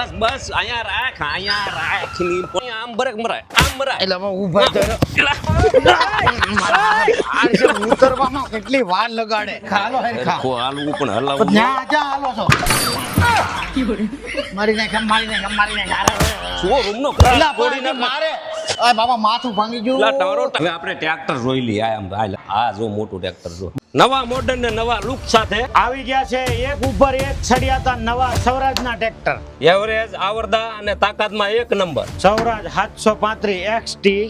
બસ બસ અહીંયા રાખ અહીંયા રાખની આમ બરક મરાય આમ મરાય એટલે હવે ઊભા થયો. એલા. ઉતરવામાં કેટલી વાર લગાડે ખાલો હરખા. હાલવું પણ હલાવવું ન્યા જ્યાં હાલો છો મારી નાખ મારી નાખ મારી નાખ હાલો. શું રૂમ નો તોડી નાખ મારે અય બાબા માથું ભાંગી ગયું. એલા તારો હવે આપણે ટ્રેક્ટર જોઈ લઈએ આ આમ હાલ. આ જો મોટું ટ્રેક્ટર જો. નવા મોડર્ન ને નવા લુક સાથે આવી ગયા છે એક ઉપર એક છડિયાતા નવા સૌરાજના ટ્રેક્ટર એવરેજ આવરદા અને તાકાતમાં એક નંબર સૌરાજ સાતસો પાંત્રીસ એક્સટી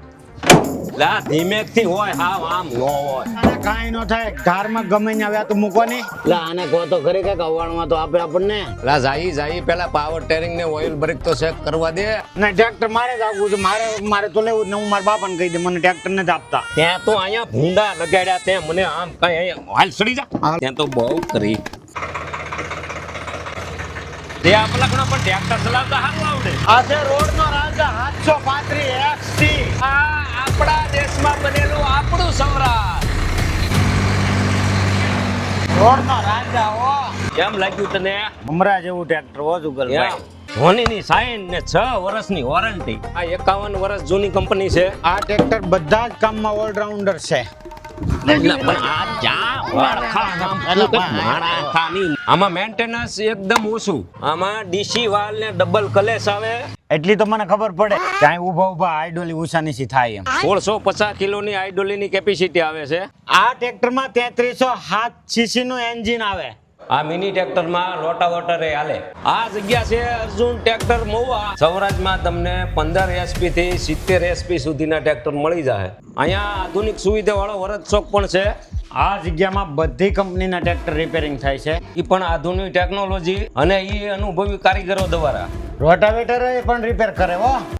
એટલે આ ધીમેકથી હોય હાવ આમ નો હોય. આને કાંઈ ન થાય ધારમાં ગમે ત્યાં વ્યાતું મૂકવાની એટલે આને કહો તો ખરી કે કવાડમાં તો આપે આપણને. લા જાઈ જાઈ પેલા પાવર ટેરિંગ ને ઓઇલ બ્રેક તો ચેક કરવા દે. ને ટ્રેક્ટર મારે જ આપવું છે મારે મારે તો લેવું જ ને હું મારા બાપાને કહી દે મને ટ્રેક્ટર નથી આપતા. ત્યાં તો અહીંયા ભૂંડા લગાડ્યા ત્યાં મને આમ કઈ હાલ સડી જા. ત્યાં તો બહુ કરી તે આપલા પણ ટ્રેક્ટર ચલાવતા સારું આવડે. આજે રોડ નો રાજા સાતસો પાંત્રીસ રોડનો રાજા કેમ લાગ્યું તને? હમણાં જેવું ટ્રેક્ટર હો જુગલભાઈ. ધોનીની સાઈન ને છ વર્ષની વોરંટી આ એકાવન વર્ષ જૂની કંપની છે. આ ટ્રેક્ટર બધા જ કામમાં ઓલરાઉન્ડર છે. એટલે પણ આ માળખાની. આમાં મેન્ટેનન્સ એકદમ ઓછું. આમાં ડીસી વાલ ને ડબલ કલેશ આવે. એટલી તો મને ખબર પડે. ત્યાં ઊભા ઊભા આઈડોલી ઊંચા નીચી થાય એમ. સોળસો પચાસ કિલોની આઈડોલીની કેપેસિટી આવે છે. આ ટ્રેક્ટરમાં તેત્રીસો હાથ સીસી નું એન્જિન આવે. આ મિની ટ્રેક્ટરમાં લોટા વોટરે હાલે. આ જગ્યા છે અર્જુન ટ્રેક્ટર મોવા સૌરાજમાં તમને પંદર એસપી થી સિત્તેર એસપી સુધીના ટ્રેક્ટર મળી જાય. અહીંયા આધુનિક સુવિધા વાળો વરદ ચોક પણ છે. આ જગ્યામાં બધી કંપનીના ટ્રેક્ટર રિપેરિંગ થાય છે. એ પણ આધુનિક ટેકનોલોજી અને એ અનુભવી કારીગરો દ્વારા. રોટાવેટર પણ રિપેર કરે હો.